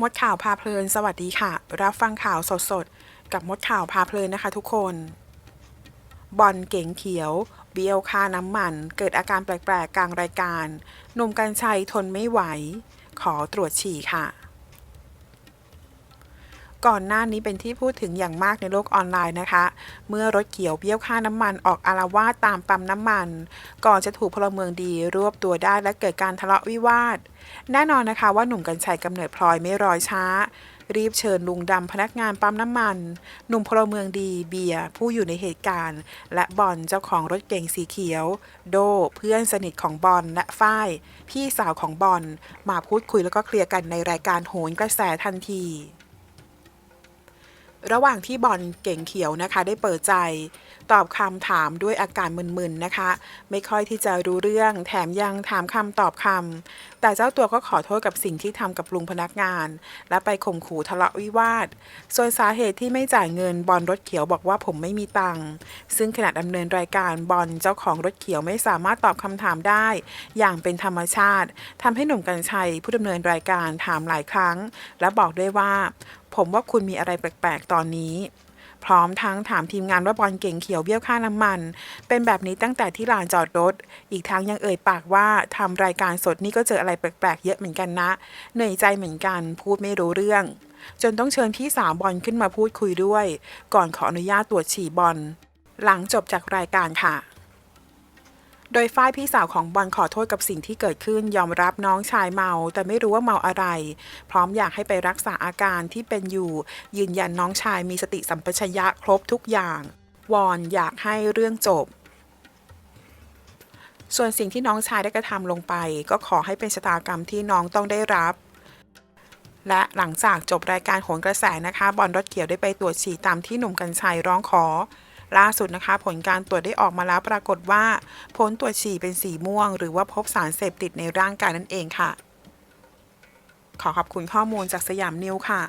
มดข่าวพาเพลิน สวัสดีค่ะ รับฟังข่าวสดๆ กับมดข่าวพาเพลินนะคะทุกคน บอลเก๋งเขียว เบียวคาน้ำมัน เกิดอาการแปลกๆ กลางรายการ หนุ่มกัญชัยทนไม่ไหว ขอตรวจฉี่ค่ะ ก่อนหน้านี้เป็นที่พูดถึงอย่างมากในโลกออนไลน์นะคะ เมื่อรถเขียวเบี้ยวค่าน้ำมันออกอารวาสตามปั๊มน้ำมัน ก่อนจะถูกพลเมืองดีรวบตัวได้และเกิดการทะเลาะวิวาท แน่นอนนะคะว่าหนุ่มกัญชัยกำเนิดพลอยไม่รอช้า รีบเชิญลุงดำพนักงานปั๊มน้ำมัน หนุ่มพลเมืองดีเบียร์ผู้อยู่ในเหตุการณ์ และบอลเจ้าของรถเก๋งสีเขียว โดเพื่อนสนิทของบอลและฝ้ายพี่สาวของบอลมาพูดคุยแล้วก็เคลียร์กันในรายการโหนกระแสทันที ระหว่างที่บอลเก่งเขียวนะคะได้เปิดใจ ตอบคำถามด้วยอาการมึนๆนะคะ ไม่ค่อยที่จะรู้เรื่องแถมยังถามคำตอบคำแต่เจ้าตัวก็ขอโทษกับสิ่งที่ทำกับลุงพนักงาน และไปข่มขู่ทะเลาะวิวาท ส่วนสาเหตุที่ไม่จ่ายเงินบอลรถเขียวบอกว่าผมไม่มีตังค์ซึ่งขณะดำเนินรายการบอลเจ้าของรถเขียวไม่สามารถตอบคำถามได้ อย่างเป็นธรรมชาติทำให้หนุ่มกัญชัยผู้ดำเนินรายการถามหลายครั้ง และบอกด้วยว่า ผมว่าคุณมีอะไรแปลกๆตอนนี้ พร้อมทั้งถามทีมงานว่าบอลเก่งเขียวเบี้ยวค่าน้ำมัน เป็นแบบนี้ตั้งแต่ที่ลานจอดรถ อีกทั้งยังเอ่ยปากว่าทำรายการสดนี่ก็เจออะไรแปลกๆเยอะเหมือนกันนะ เหนื่อยใจเหมือนกัน พูดไม่รู้เรื่อง จนต้องเชิญพี่สาวบอลขึ้นมาพูดคุยด้วย ก่อนขออนุญาตตรวจฉี่บอลหลังจบจากรายการค่ะ โดยฝ้ายพี่สาวของบอลขอโทษกับสิ่งที่เกิดขึ้นยอมรับน้องชายเมา แต่ไม่รู้ว่าเมาอะไร พร้อมอยากให้ไปรักษาอาการที่เป็นอยู่ ยืนยันน้องชายมีสติสัมปชัญญะครบทุกอย่าง วอนอยากให้เรื่องจบ ส่วนสิ่งที่น้องชายได้กระทำลงไป ก็ขอให้เป็นชะตากรรมที่น้องต้องได้รับและหลังจากจบรายการโหนกระแสนะคะ บอลรถเขียวได้ไปตรวจฉี่ตามที่หนุ่มกัญชัยร้องขอ ล่าสุดนะคะ ผลการตรวจได้ออกมาแล้วปรากฏว่า ผลตรวจฉี่เป็นสีม่วง หรือว่าพบสารเสพติดในร่างกายนั่นเองค่ะ ขอขอบคุณข้อมูลจากสยามนิวค่ะ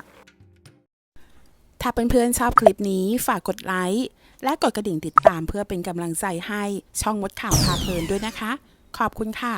ถ้าเพื่อนๆชอบคลิปนี้ฝากกดไลค์และกดกระดิ่งติดตามเพื่อเป็นกำลังใจให้ช่องมดข่าวพาเพลินด้วยนะคะ ขอบคุณค่ะ